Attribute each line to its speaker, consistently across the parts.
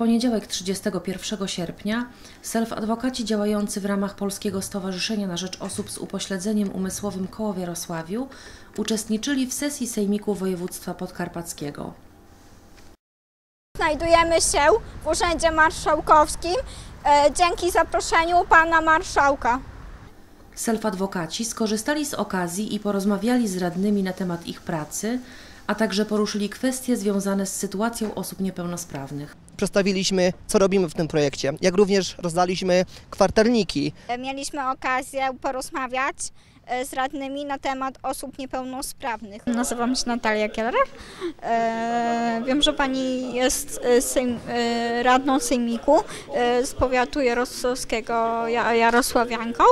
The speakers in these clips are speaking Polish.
Speaker 1: poniedziałek 31 sierpnia self-adwokaci działający w ramach Polskiego Stowarzyszenia na Rzecz Osób z Upośledzeniem Umysłowym koło w Jarosławiu uczestniczyli w sesji Sejmiku Województwa Podkarpackiego.
Speaker 2: Znajdujemy się w Urzędzie Marszałkowskim e, dzięki zaproszeniu pana marszałka.
Speaker 1: Self-adwokaci skorzystali z okazji i porozmawiali z radnymi na temat ich pracy, a także poruszyli kwestie związane z sytuacją osób niepełnosprawnych.
Speaker 3: Przedstawiliśmy, co robimy w tym projekcie, jak również rozdaliśmy kwartalniki.
Speaker 2: E, Mieliśmy okazję porozmawiać e, z radnymi na temat osób niepełnosprawnych. Nazywam się Natalia Kieler. E, Wiem, że pani jest e, sejm, radną sejmiku e, z powiatu jarosławskiego, Ja- jarosławianką.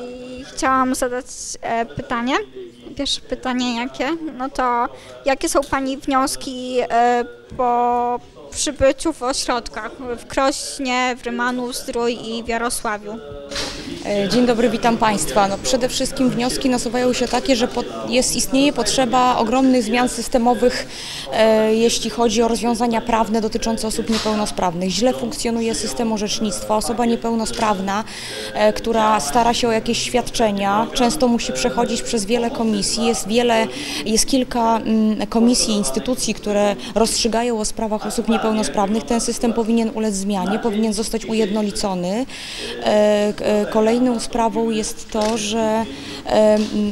Speaker 2: I chciałam zadać pytanie. Pierwsze pytanie jakie? No to jakie są Pani wnioski po przybyciu w ośrodkach w Krośnie, w Rymanu, Zdrój i w Jarosławiu?
Speaker 4: E, Dzień dobry, witam Państwa. No, przede wszystkim wnioski nasuwają się takie, że jest, istnieje potrzeba ogromnych zmian systemowych, e, jeśli chodzi o rozwiązania prawne dotyczące osób niepełnosprawnych. Źle funkcjonuje system orzecznictwa. Osoba niepełnosprawna, e, która stara się o jakieś świadczenia, często musi przechodzić przez wiele komisji. Jest, wiele, jest kilka mm, komisji, instytucji, które rozstrzygają o sprawach osób niepełnosprawnych. Ten system powinien ulec zmianie, powinien zostać ujednolicony. E, e, Kolejną sprawą jest to, że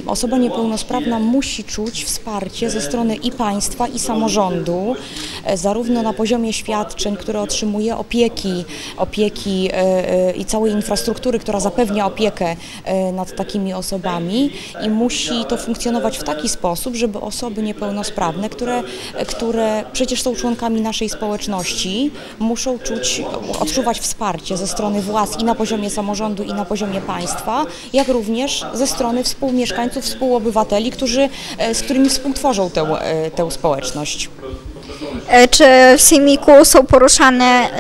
Speaker 4: osoba niepełnosprawna musi czuć wsparcie ze strony i państwa, i samorządu, e, zarówno na poziomie świadczeń, które otrzymuje, opieki, opieki e, e, i całej infrastruktury, która zapewnia opiekę nad takimi osobami. I musi to funkcjonować w taki sposób, żeby osoby niepełnosprawne, które, które przecież są członkami naszej społeczności, muszą czuć, odczuwać wsparcie ze strony władz i na poziomie samorządu, i na poziomie państwa, jak również ze strony współmieszkańców, współobywateli, którzy, e, z którymi współtworzą tę, e, tę społeczność.
Speaker 2: E, Czy w Sejmiku są poruszane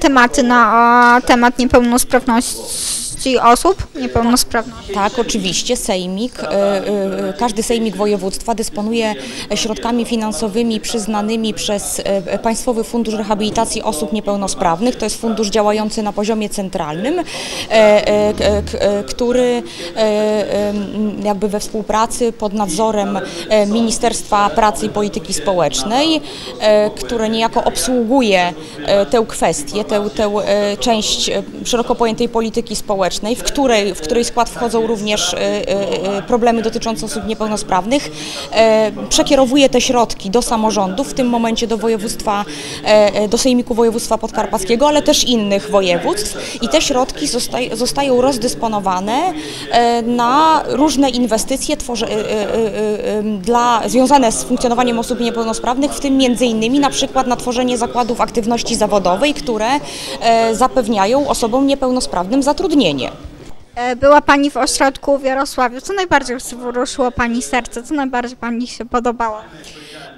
Speaker 2: tematy na temat niepełnosprawności osób? Niepełnosprawności.
Speaker 4: Tak, oczywiście. Sejmik, e, e, każdy sejmik województwa dysponuje środkami finansowymi przyznanymi przez e, Państwowy Fundusz Rehabilitacji Osób Niepełnosprawnych. To jest fundusz działający na poziomie centralnym, e, e, e, który e, e, jakby we współpracy pod nadzorem e, Ministerstwa Pracy i Polityki Społecznej, e, które niejako obsługuje e, tę kwestię, tę, tę e, część e, szeroko pojętej polityki społecznej, w której, w której skład wchodzą również e, e, e, problemy dotyczące osób niepełnosprawnych, przekierowuje te środki do samorządów, w tym momencie do województwa, do Sejmiku Województwa Podkarpackiego, ale też innych województw i te środki zostaj, zostają rozdysponowane na różne inwestycje dla, związane z funkcjonowaniem osób niepełnosprawnych, w tym między innymi na przykład na tworzenie zakładów aktywności zawodowej, które zapewniają osobom niepełnosprawnym zatrudnienie.
Speaker 2: E, Była Pani w ośrodku w Jarosławiu. Co najbardziej wzruszyło Pani serce? Co najbardziej Pani się podobało?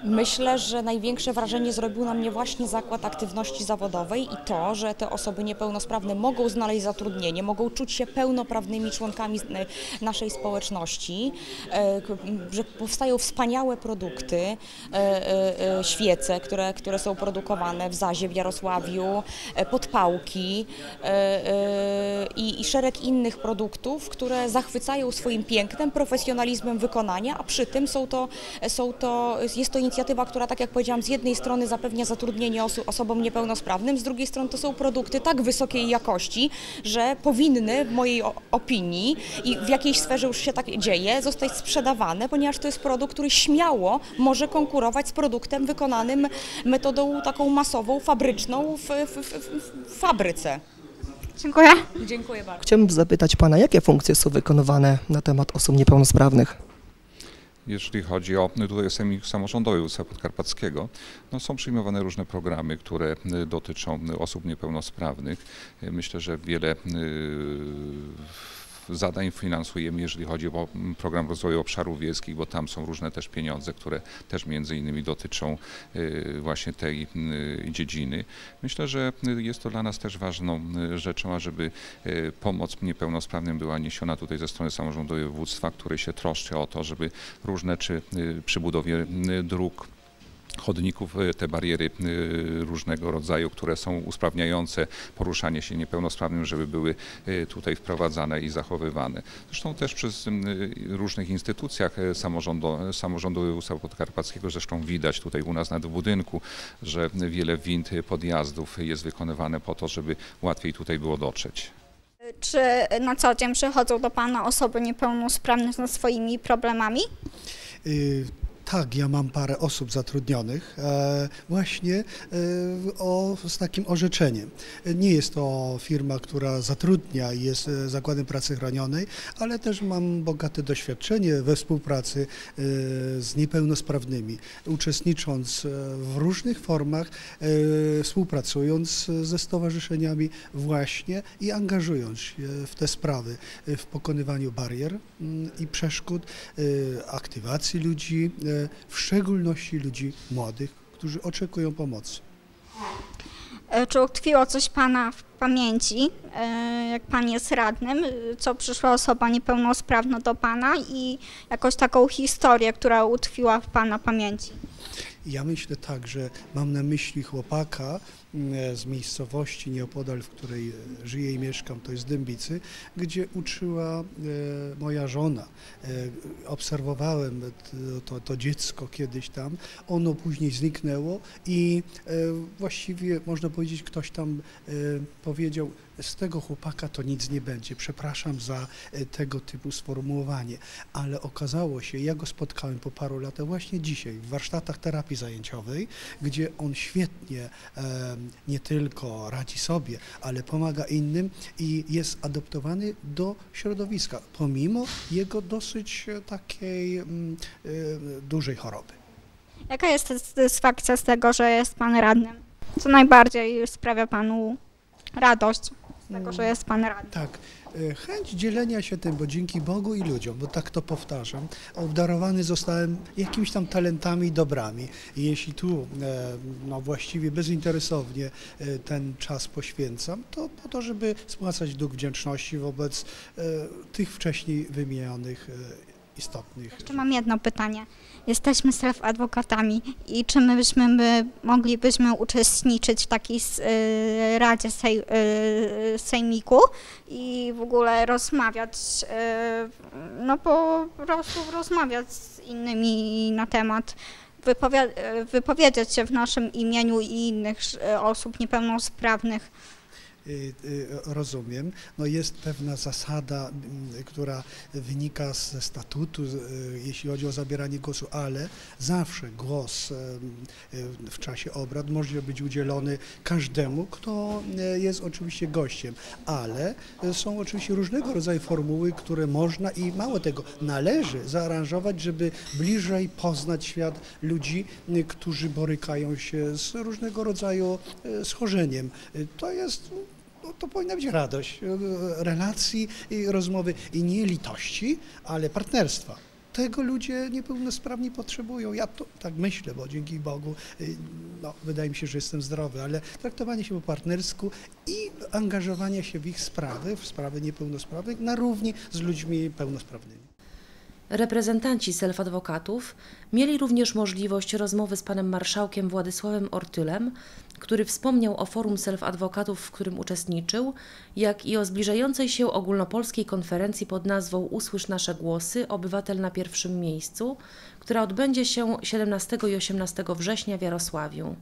Speaker 4: Myślę, że największe wrażenie zrobił na mnie właśnie zakład aktywności zawodowej i to, że te osoby niepełnosprawne mogą znaleźć zatrudnienie, mogą czuć się pełnoprawnymi członkami naszej społeczności, e, że powstają wspaniałe produkty, e, e, świece, które, które są produkowane w Zazie, w Jarosławiu, podpałki i, i szereg innych produktów, które zachwycają swoim pięknem, profesjonalizmem wykonania, a przy tym są to, są to, jest to inicjatywa, która, tak jak powiedziałam, z jednej strony zapewnia zatrudnienie osobom niepełnosprawnym, z drugiej strony to są produkty tak wysokiej jakości, że powinny, w mojej opinii i w jakiejś sferze już się tak dzieje, zostać sprzedawane, ponieważ to jest produkt, który śmiało może konkurować z produktem wykonanym metodą taką masową, fabryczną w, w, w, w fabryce.
Speaker 2: Dziękuję.
Speaker 4: Dziękuję bardzo.
Speaker 3: Chciałbym zapytać Pana, jakie funkcje są wykonywane na temat osób niepełnosprawnych?
Speaker 5: Jeżeli chodzi o tutaj Sejmik Samorządowy Województwa Podkarpackiego, no są przyjmowane różne programy, które y, dotyczą osób niepełnosprawnych. Y, Myślę, że wiele y, zadań finansujemy, jeżeli chodzi o mm, program rozwoju obszarów wiejskich, bo tam są różne też pieniądze, które też między innymi dotyczą y, właśnie tej y, dziedziny. Myślę, że jest to dla nas też ważną y, rzeczą, ażeby pomoc niepełnosprawnym była niesiona tutaj ze strony samorządu województwa, który się troszczy o to, żeby różne czy przy budowie dróg chodników, e, te bariery e, różnego rodzaju, które są usprawniające poruszanie się niepełnosprawnym, żeby były e, tutaj wprowadzane i zachowywane. Zresztą też przez różnych instytucjach samorządu, samorządu województwa podkarpackiego, zresztą widać tutaj u nas w budynku, że wiele wind podjazdów jest wykonywane po to, żeby łatwiej tutaj było dotrzeć.
Speaker 2: Czy na co dzień przychodzą do Pana osoby niepełnosprawne ze swoimi problemami?
Speaker 6: Y, Tak, ja mam parę osób zatrudnionych e, właśnie e, o, z takim orzeczeniem. Nie jest to firma, która zatrudnia i jest e, zakładem pracy chronionej, ale też mam bogate doświadczenie we współpracy z niepełnosprawnymi, uczestnicząc w różnych formach, współpracując ze stowarzyszeniami właśnie i angażując się w te sprawy, w pokonywaniu barier mm, i przeszkód, aktywacji ludzi, w szczególności ludzi młodych, którzy oczekują pomocy.
Speaker 2: E, Czy utkwiło coś Pana w pamięci, e, jak Pan jest radnym, e, co przyszła osoba niepełnosprawna do Pana i jakąś taką historię, która utkwiła w Pana pamięci?
Speaker 6: Ja myślę tak, że mam na myśli chłopaka z miejscowości nieopodal, w której e, żyję i mieszkam, to jest Dębicy, gdzie uczyła e, moja żona. E, Obserwowałem t- to, to dziecko kiedyś tam, ono później zniknęło i e, właściwie można powiedzieć, ktoś tam e, powiedział, z tego chłopaka to nic nie będzie. Przepraszam za e, tego typu sformułowanie, ale okazało się, ja go spotkałem po paru latach właśnie dzisiaj w warsztatach terapii zajęciowej, gdzie on świetnie e, nie tylko radzi sobie, ale pomaga innym i jest adoptowany do środowiska, pomimo jego dosyć e, takiej mm, dużej choroby.
Speaker 2: Jaka jest satysfakcja z tego, że jest Pan radnym? Co najbardziej sprawia Panu radość z tego, że jest Pan radnym?
Speaker 6: Tak, e, chęć dzielenia się tym, bo dzięki Bogu i ludziom, bo tak to powtarzam, obdarowany zostałem jakimiś tam talentami i dobrami. I jeśli tu e, no właściwie bezinteresownie e, ten czas poświęcam, to po to, żeby spłacać dług wdzięczności wobec e, tych wcześniej wymienionych istotnych
Speaker 2: Jeszcze mam jedno pytanie. Jesteśmy stref adwokatami i czy my byśmy my moglibyśmy uczestniczyć w takiej y, radzie sej, y, sejmiku i w ogóle rozmawiać, y, no po prostu rozmawiać z innymi na temat, wypowi- y, wypowiedzieć się w naszym imieniu i innych y, osób niepełnosprawnych.
Speaker 6: Y, y, Rozumiem. No jest pewna zasada, mm, która wynika ze statutu, y, jeśli chodzi o zabieranie głosu, ale zawsze głos w czasie obrad może być udzielony każdemu, kto jest oczywiście gościem, ale są oczywiście różnego rodzaju formuły, które można i mało tego, należy zaaranżować, żeby bliżej poznać świat ludzi, którzy borykają się z różnego rodzaju schorzeniem. To jest no, to powinna być radość e, relacji i rozmowy i nie litości, ale partnerstwa. Tego ludzie niepełnosprawni potrzebują. Ja to tak myślę, bo dzięki Bogu y, no, wydaje mi się, że jestem zdrowy, ale traktowanie się po partnersku i angażowanie się w ich sprawy, w sprawy niepełnosprawnych na równi z ludźmi pełnosprawnymi.
Speaker 1: Reprezentanci self-adwokatów mieli również możliwość rozmowy z panem marszałkiem Władysławem Ortylem, który wspomniał o forum self-adwokatów, w którym uczestniczył, jak i o zbliżającej się ogólnopolskiej konferencji pod nazwą Usłysz nasze głosy Obywatel na pierwszym miejscu, która odbędzie się 17 i 18 września w Jarosławiu.